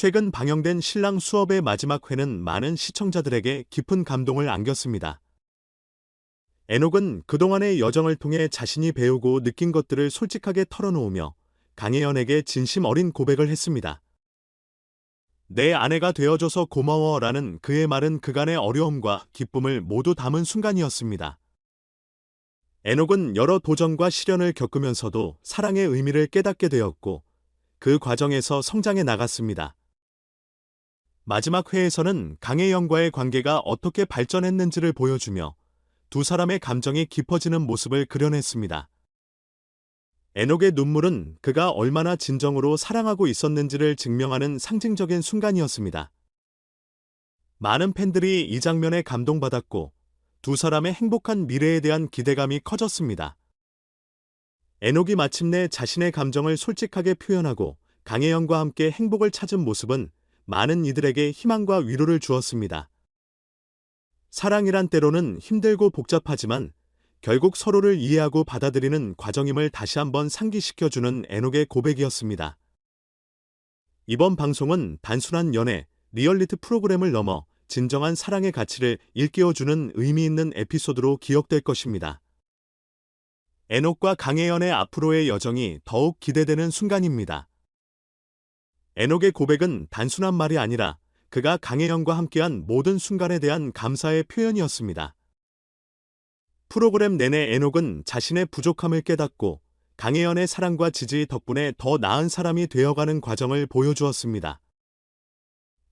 최근 방영된 신랑 수업의 마지막 회는 많은 시청자들에게 깊은 감동을 안겼습니다. 에녹은 그동안의 여정을 통해 자신이 배우고 느낀 것들을 솔직하게 털어놓으며 강혜연에게 진심 어린 고백을 했습니다. 내 아내가 되어줘서 고마워 라는 그의 말은 그간의 어려움과 기쁨을 모두 담은 순간이었습니다. 에녹은 여러 도전과 시련을 겪으면서도 사랑의 의미를 깨닫게 되었고 그 과정에서 성장해 나갔습니다. 마지막 회에서는 강혜영과의 관계가 어떻게 발전했는지를 보여주며 두 사람의 감정이 깊어지는 모습을 그려냈습니다. 에녹의 눈물은 그가 얼마나 진정으로 사랑하고 있었는지를 증명하는 상징적인 순간이었습니다. 많은 팬들이 이 장면에 감동받았고 두 사람의 행복한 미래에 대한 기대감이 커졌습니다. 에녹이 마침내 자신의 감정을 솔직하게 표현하고 강혜영과 함께 행복을 찾은 모습은 많은 이들에게 희망과 위로를 주었습니다. 사랑이란 때로는 힘들고 복잡하지만 결국 서로를 이해하고 받아들이는 과정임을 다시 한번 상기시켜주는 에녹의 고백이었습니다. 이번 방송은 단순한 연애, 리얼리티 프로그램을 넘어 진정한 사랑의 가치를 일깨워주는 의미 있는 에피소드로 기억될 것입니다. 에녹과 강혜연의 앞으로의 여정이 더욱 기대되는 순간입니다. 에녹의 고백은 단순한 말이 아니라 그가 강혜연과 함께한 모든 순간에 대한 감사의 표현이었습니다. 프로그램 내내 에녹은 자신의 부족함을 깨닫고 강혜연의 사랑과 지지 덕분에 더 나은 사람이 되어가는 과정을 보여주었습니다.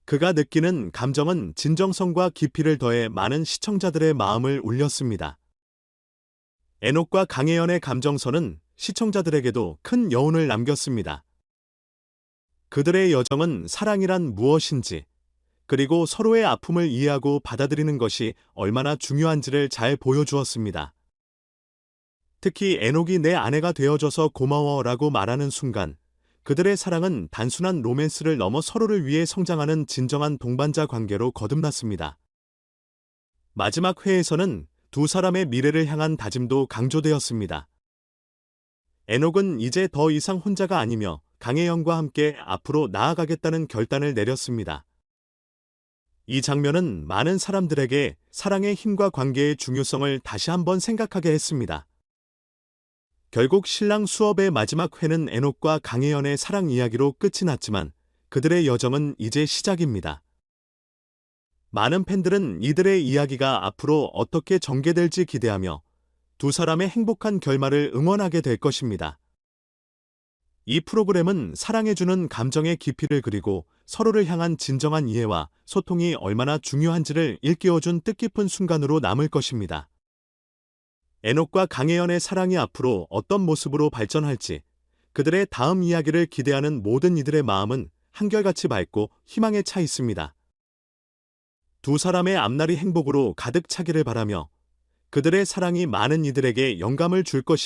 그가 느끼는 감정은 진정성과 깊이를 더해 많은 시청자들의 마음을 울렸습니다. 에녹과 강혜연의 감정선은 시청자들에게도 큰 여운을 남겼습니다. 그들의 여정은 사랑이란 무엇인지, 그리고 서로의 아픔을 이해하고 받아들이는 것이 얼마나 중요한지를 잘 보여주었습니다. 특히 에녹이 내 아내가 되어줘서 고마워 라고 말하는 순간, 그들의 사랑은 단순한 로맨스를 넘어 서로를 위해 성장하는 진정한 동반자 관계로 거듭났습니다. 마지막 회에서는 두 사람의 미래를 향한 다짐도 강조되었습니다. 에녹은 이제 더 이상 혼자가 아니며 강혜영과 함께 앞으로 나아가겠다는 결단을 내렸습니다. 이 장면은 많은 사람들에게 사랑의 힘과 관계의 중요성을 다시 한번 생각하게 했습니다. 결국 신랑 수업의 마지막 회는 에녹과 강혜연의 사랑 이야기로 끝이 났지만 그들의 여정은 이제 시작입니다. 많은 팬들은 이들의 이야기가 앞으로 어떻게 전개될지 기대하며 두 사람의 행복한 결말을 응원하게 될 것입니다. 이 프로그램은 사랑해주는 감정의 깊이를 그리고 서로를 향한 진정한 이해와 소통이 얼마나 중요한지를 일깨워준 뜻깊은 순간으로 남을 것입니다. 에녹과 강혜연의 사랑이 앞으로 어떤 모습으로 발전할지 그들의 다음 이야기를 기대하는 모든 이들의 마음은 한결같이 밝고 희망에 차 있습니다. 두 사람의 앞날이 행복으로 가득 차기를 바라며 그들의 사랑이 많은 이들에게 영감을 줄 것이